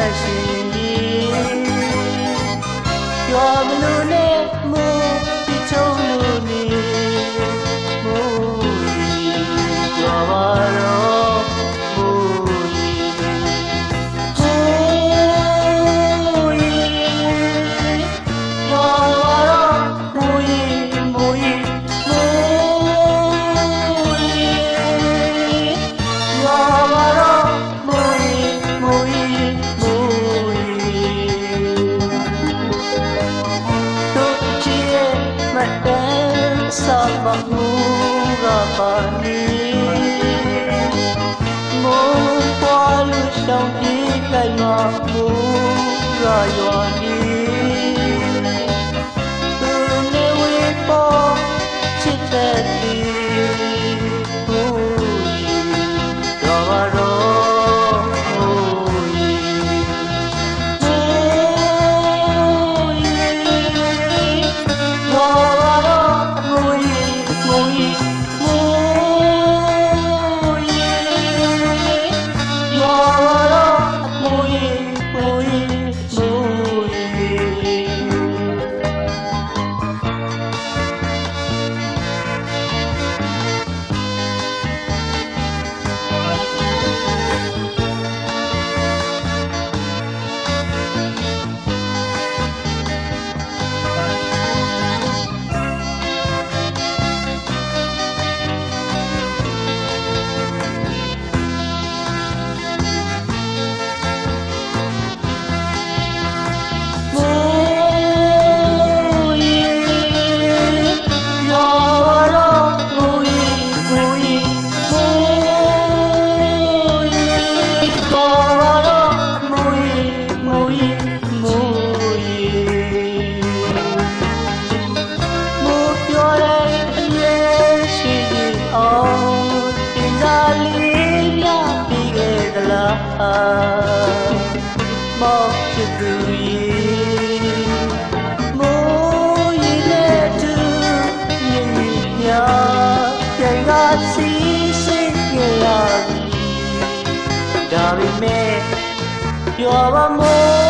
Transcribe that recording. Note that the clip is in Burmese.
နဲ့ရှင်ကြီးကျော်မလို့ mura pani မိုးပွားလို့ရှောင်းပြေးလိုက်မှာမိုးရရွာနေ မောချစ်သူရဲ့မိုးရီနဲ့တူမြင်မြင်များကြိုင်ကစီရှိခဲ့ရပြီဒါပေမဲ့ပြောပါမို့